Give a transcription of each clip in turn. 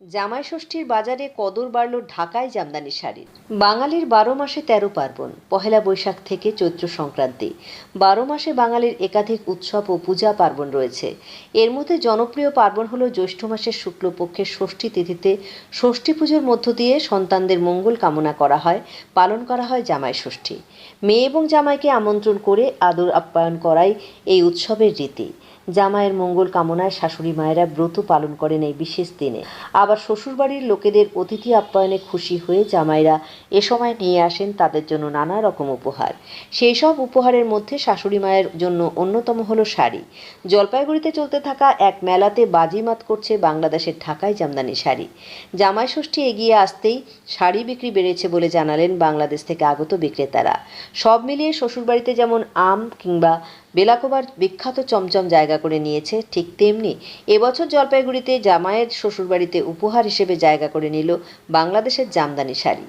জামাই ষষ্ঠীর বাজারে কদর বাড়ল ঢাকায় জামদানি শাড়ির। বাঙালির বারো মাসে তেরো পার্বণ, পহেলা বৈশাখ থেকে চৈত্র সংক্রান্তি। বারো মাসে বাঙালির একাধিক উৎসব ও পূজা পার্বণ রয়েছে। এর মধ্যে জনপ্রিয় পার্বণ হল জ্যৈষ্ঠ মাসের শুক্লপক্ষের ষষ্ঠী তিথিতে ষষ্ঠী পুজোর মধ্য দিয়ে সন্তানদের মঙ্গল কামনা করা হয়, পালন করা হয় জামাই ষষ্ঠী। মেয়ে এবং জামাইকে আমন্ত্রণ করে আদর আপ্যায়ন করাই এই উৎসবের রীতি। জামাইয়ের মঙ্গল কামনায় শাশুড়ি মায়েরা ব্রত পালন করেন এই বিশেষ দিনে। আবার শ্বশুরবাড়ির লোকেদের অতিথি আপ্যায়নে খুশি হয়ে জামাইরা এ সময় নিয়ে আসেন তাদের জন্য নানা রকম উপহার। সেই সব উপহারের মধ্যে শাশুড়ি মায়ের জন্য অন্যতম হলো শাড়ি। জলপাইগুড়িতে চলতে থাকা এক মেলাতে বাজিমাত করছে বাংলাদেশের ঢাকায় জামদানি শাড়ি। জামাই ষষ্ঠী এগিয়ে আসতেই শাড়ি বিক্রি বেড়েছে বলে জানালেন বাংলাদেশ থেকে আগত বিক্রেতারা। সব মিলিয়ে শ্বশুরবাড়িতে যেমন আম কিংবা বেলাকোবার বিখ্যাত চমচম জায়গা করে নিয়েছে ঠিক তেমনি এবছর জলপাইগুড়িতে জামায়ের শ্বশুরবাড়িতে উপহার হিসেবে জায়গা করে নিল বাংলাদেশের জামদানি শাড়ি।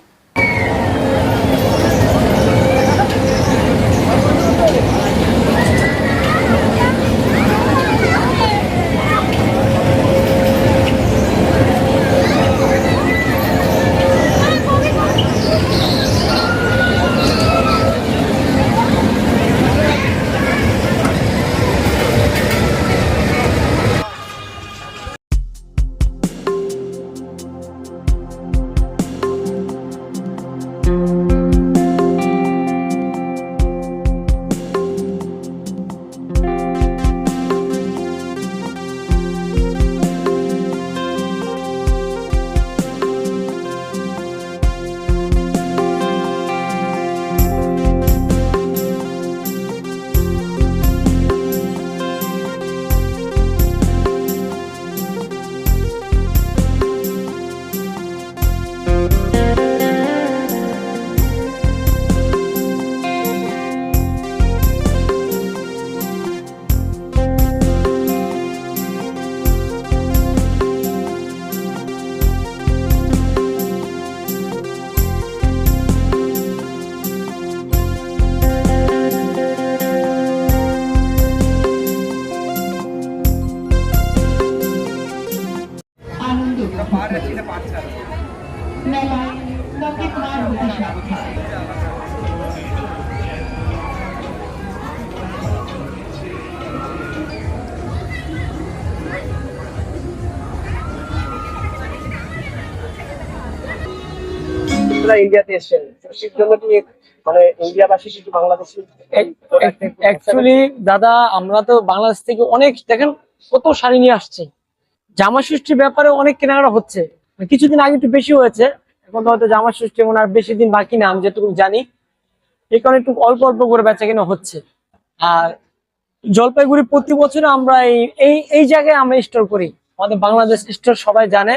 আপনারা ইন্ডিয়াতে এসেছেন ষষ্ঠীর জন্য কি মানে ইন্ডিয়াবাসী কিছু বাংলাদেশি দাদা, আমরা তো বাংলাদেশ থেকে অনেক, দেখেন, কত শাড়ি নিয়ে আসছে। জামা ষষ্ঠীর ব্যাপারে অনেক কেনাকাটা হচ্ছে। কিছুদিন আগে একটু বেশি হয়েছে, এখন হয়তো জামা ষষ্ঠী এখন আর বেশি দিন বাকি না, আমি যেটুকু জানি। এই কারণে একটু অল্প অল্প করে বেচা কেনা হচ্ছে। আর জলপাইগুড়ি প্রতি বছর আমরা এই এই জায়গায় আমরা স্টোর করি। আমাদের বাংলাদেশ স্টোর সবাই জানে।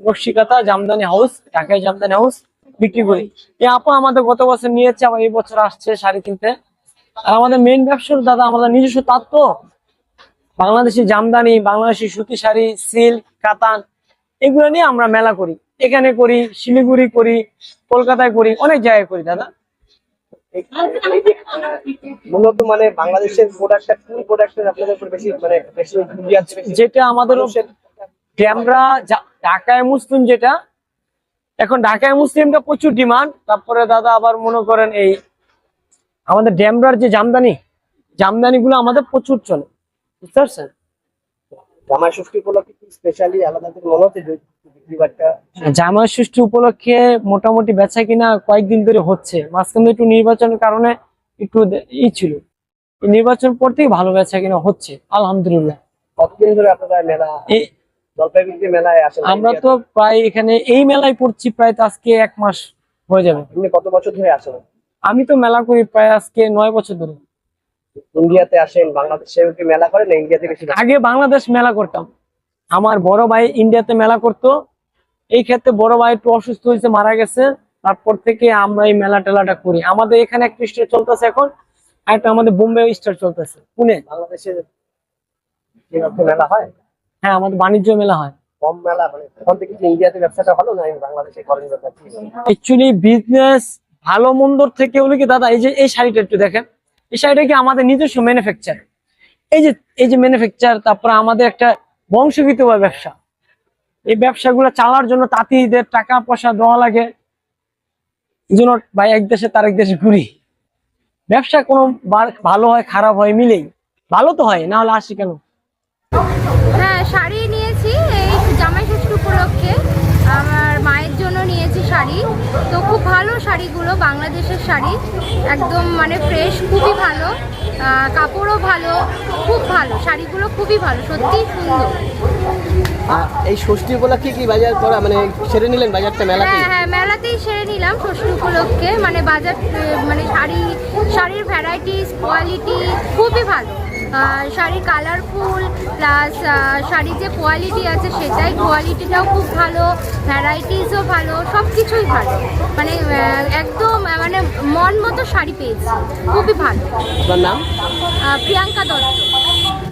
রক্ষিকাতা জামদানি হাউস ঢাকায় জামদানি হাউস বিক্রি করি। এই আপু আমাদের গত বছর নিয়েছে আবার এই বছর আসছে শাড়ি কিনতে। আর আমাদের মেন ব্যবসার দাদা আমাদের নিজস্ব তাঁত তো। বাংলাদেশি জামদানি বাংলাদেশি সুতি শাড়ি সিল্ক কাতান এগুলো নিয়ে আমরা মেলা করি। এখানে করি শিলিগুড়ি করি কলকাতায় করি অনেক জায়গায় করি দাদা। মূলত মানে বাংলাদেশের প্রোডাক্টটা কোন প্রোডাক্টের আপনাদের উপর বেশি মানে বেশি যেটা আমাদের ক্যামেরা ঢাকায় মুসলিম যেটা এখন ঢাকায় মুসলিমটা প্রচুর ডিমান্ড তারপরে দাদা আবার মনে করেন এই আমাদের ড্যামরার যে জামদানি জামদানি গুলো আমাদের প্রচুর চলে। বুঝতে পারছেন? জামাই ষষ্ঠী উপলক্ষে স্পেশালি আলাদা করে মনে হচ্ছে যে বিক্রি বাট্টা? জামা ষষ্ঠী উপলক্ষে মোটামুটি বেচা কিনা কয়েকদিন ধরে হচ্ছে। মাঝখানে একটু নির্বাচনের কারণে একটু ই ছিল। নির্বাচন পর থেকে ভালো বেচা কিনা হচ্ছে আলহামদুলিল্লাহ। কতদিন ধরে আপনারা মেলা এই জলপাইগুড়িতে মেলায় আসেন আমরা তো প্রায় এখানে এই মেলায় পড়ছি প্রায় আজকে এক মাস হয়ে যাবে। আপনি কত বছর ধরে আসেন? আমি তো মেলা করি প্রায় আজকে নয় বছর ধরে। ইন্ডিয়াতে আসেন বাংলাদেশে কি মেলা করেন না ইন্ডিয়াতে বেশি আগে বাংলাদেশ মেলা করতাম। আমার বড় ভাই ইন্ডিয়াতে মেলা করতো। এই ক্ষেত্রে বড় ভাই একটু অসুস্থ হয়েছে মারা গেছে। তারপর থেকে আমরা এই মেলা টেলাটা করি। আমাদের এখানে একটা স্টার চলতেছে এখন একটা আমাদের বোম্বে স্টার চলতেছে পুনে। বাংলাদেশে মেলা হয়? হ্যাঁ আমাদের বাণিজ্য মেলা হয়। কম মেলা মানে থেকে ইন্ডিয়াতে ব্যবসাটা ভালো না বাংলাদেশে করেন অ্যাকচুয়ালি বিজনেস ভালো মন্দর থেকে হলো কি দাদা এই যে এই শাড়িটা একটু দেখেন। এই শাড়িটা কি আমাদের নিজস্ব ম্যানুফ্যাকচার এই যে এই যে ম্যানুফ্যাকচার তারপরে আমাদের একটা বংশগত ব্যবসা। এই ব্যবসাগুলো চালার জন্য তাঁতিদের টাকা পয়সা দেওয়া লাগে। এই জন্য ভাই এক দেশে তার এক দেশে ঘুরি। ব্যবসা কোনো বার ভালো হয় খারাপ হয় মিলেই। ভালো তো হয় না হলে আসি কেন? হ্যাঁ শাড়ি নিয়েছি এই জামাই ষষ্ঠী উপলক্ষে। আমার মায়ের জন্য নিয়েছি শাড়ি। তো খুব ভালো শাড়িগুলো বাংলাদেশের শাড়ি। একদম মানে ফ্রেশ খুবই ভালো। কাপড়ও ভালো খুব ভালো। শাড়িগুলো খুবই ভালো সত্যিই সুন্দর। এই ষষ্ঠী উপলক্ষে কি বাজার করা মানে সেরে নিলেন বাজারটা মেলাতে হ্যাঁ হ্যাঁ মেলাতেই সেরে নিলাম ষষ্ঠী উপলক্ষে। মানে বাজার মানে শাড়ি শাড়ির ভ্যারাইটিস কোয়ালিটি খুবই ভালো। শাড়ির কালারফুল প্লাস শাড়ির যে কোয়ালিটি আছে সেটাই কোয়ালিটিটাও খুব ভালো ভ্যারাইটিসও ভালো সব কিছুই ভালো। মানে একদম মানে মন মতো শাড়ি পেয়েছি। খুবই ভালো। নাম? প্রিয়াঙ্কা দত্ত।